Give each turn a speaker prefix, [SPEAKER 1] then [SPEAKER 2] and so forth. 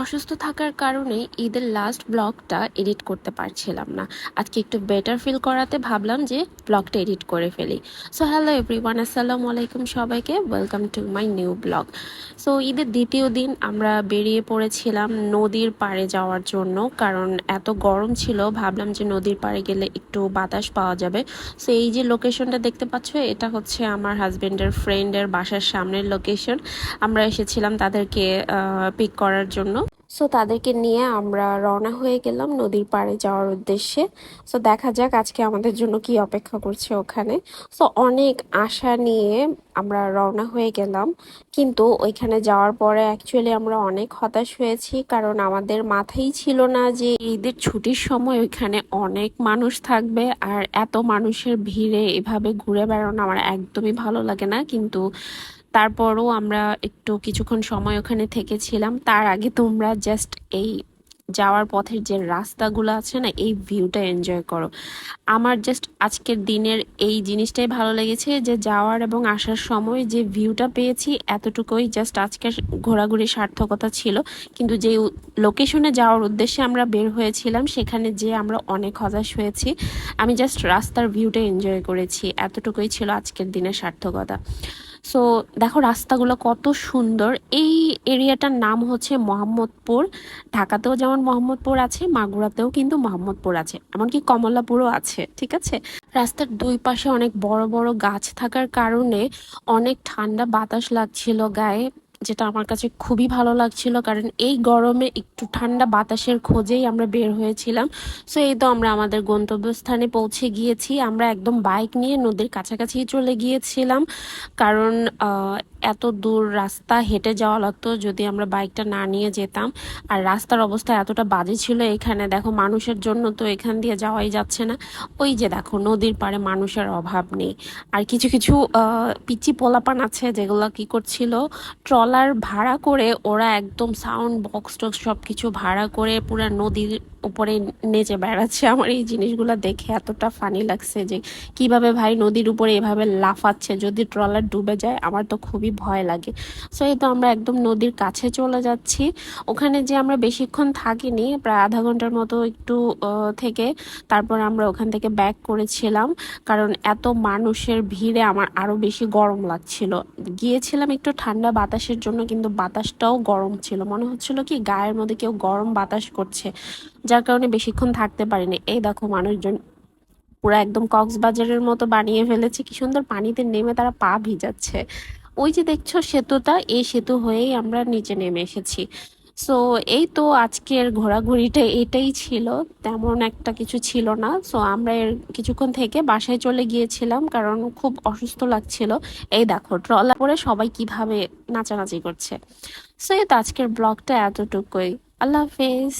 [SPEAKER 1] অসুস্থ থাকার কারণে ঈদের লাস্ট ব্লগটা এডিট করতে পারছিলাম না। আজকে একটু বেটার ফিল করাতে ভাবলাম যে ব্লগটা এডিট করে ফেলি। সো হ্যালো এভরিওয়ান আসসালামু আলাইকুম সবাইকে। Welcome to my new blog so ঈদের দ্বিতীয় দিন আমরা বেরিয়ে পড়েছিলাম নদীর পাড়ে যাওয়ার জন্য। কারণ এত গরম ছিল, ভাবলাম যে নদীর পাড়ে গেলে একটু বাতাস পাওয়া যাবে। সো এই যে লোকেশনটা দেখতে পাচ্ছ, এটা হচ্ছে আমার হাজবেন্ডের ফ্রেন্ডের বাসার সামনের লোকেশন আমরা এসেছিলাম তাদেরকে পিক করার জন্য। সো তাদেরকে নিয়ে আমরা রওনা হয়ে গেলাম নদীর পাড়ে যাওয়ার উদ্দেশ্যে। সো দেখা যাক আজকে আমাদের জন্য কি অপেক্ষা করছে ওখানে। সো অনেক আশা নিয়ে আমরা রওনা হয়ে গেলাম। কিন্তু ওইখানে যাওয়ার পরে অ্যাকচুয়ালি আমরা অনেক হতাশ হয়েছি, কারণ আমাদের মাথায় ছিল না যে ঈদের ছুটির সময় ওইখানে অনেক মানুষ থাকবে আর এত মানুষের ভিড়ে এভাবে ঘুরে বেড়ানো আমার একদমই ভালো লাগে না। কিন্তু তারপরও আমরা একটু কিছুক্ষণ সময় ওখানে থেকেছিলাম। তার আগে তোমরা জাস্ট এই যাওয়ার পথের যে রাস্তাগুলো আছে না, এই ভিউটা এনজয় করো। আমার জাস্ট আজকের দিনের এই জিনিসটাই ভালো লেগেছে যে যাওয়ার এবং আসার সময় যে ভিউটা পেয়েছি, এতটুকুই জাস্ট আজকের ঘোরাঘুরি সার্থকতা ছিল। কিন্তু যে লোকেশনে যাওয়ার উদ্দেশ্যে আমরা বের হয়েছিলাম, সেখানে যে আমরা অনেক হতাশ হয়েছি। আমি জাস্ট রাস্তার ভিউটা এনজয় করেছি। এতটুকুই ছিল আজকের দিনের সার্থকতা। সো দেখো রাস্তাগুলো কত সুন্দর। এই এরিয়াটার নাম হচ্ছে মোহাম্মদপুর। ঢাকাতেও যেমন মোহাম্মদপুর আছে, মাগুরাতেও কিন্তু মোহাম্মদপুর আছে। এমনকি কমলাপুরও আছে, ঠিক আছে? রাস্তার দুই পাশে অনেক বড় বড় গাছ থাকার কারণে অনেক ঠান্ডা বাতাস লাগছিল গায়ে। যেটা আমার কাছে খুবই ভালো লাগছিল, কারণ এই গরমে একটু ঠান্ডা বাতাসের খোঁজেই আমরা বের হয়েছিলাম। সো এই তো আমরা আমাদের গন্তব্যস্থানে পৌঁছে গিয়েছি। আমরা একদম বাইক নিয়ে নদীর কাছাকাছি চলে গিয়েছিলাম। কারণ এত দূর রাস্তা হেঁটে যাওয়া লাগতো যদি আমরা বাইকটা না নিয়ে যেতাম। আর রাস্তার অবস্থা এতটা বাজে ছিল এখানে। দেখো, মানুষের জন্য তো এখান দিয়ে যাওয়াই যাচ্ছে না। ওই যে দেখো, নদীর পাড়ে মানুষের অভাব নেই। আর কিছু কিছু পিচি পোলাপান আছে যেগুলো কি করছিল, ট্রলার ভাড়া করে ওরা একদম সাউন্ড বক্স টক্স সব কিছু ভাড়া করে পুরো নদীর উপরে নেচে বেড়াচ্ছে। আমার এই জিনিসগুলো দেখে এতটা ফানি লাগছে যে, কীভাবে ভাই নদীর উপরে এভাবে লাফাচ্ছে? যদি ট্রলার ডুবে যায়, আমার তো খুবই ভয় লাগে। সো এই তো আমরা একদম নদীর কাছে চলে যাচ্ছি। ওখানে যে আমরা বেশিক্ষণ থাকিনি, প্রায় আধা ঘণ্টার মতো একটু থেকে তারপর আমরা ওখান থেকে ব্যাক করেছিলাম। কারণ এত মানুষের ভিড়ে আমার আরও বেশি গরম লাগছিল। গিয়েছিলাম একটু ঠান্ডা বাতাসের জন্য, কিন্তু বাতাসটাও গরম ছিল। মনে হচ্ছিল কি, গায়ের মধ্যে কেউ গরম বাতাস করছে, যার কারণে বেশিক্ষণ থাকতে পারিনি। এই দেখো মানুষজন, পুরো একদম কক্সবাজারের মতো বানিয়ে ফেলেছে। কি সুন্দর পানিতে নেমে তারা পা ভিজাচ্ছে। ওই যে দেখছ সেতুটা, এই সেতু হয়েই আমরা নিচে নেমে এসেছি। সো এই তো আজকের ঘোরাঘুরিটা এটাই ছিল। তেমন একটা কিছু ছিল না। সো আমরা এর কিছুক্ষণ থেকে বাসায় চলে গিয়েছিলাম কারণ খুব অসুস্থ লাগছিল। এই দেখো, ট্রলার পরে সবাই কীভাবে নাচানাচি করছে। সো এই তো আজকের ব্লগটা এতটুকুই। আল্লাহ হাফেজ।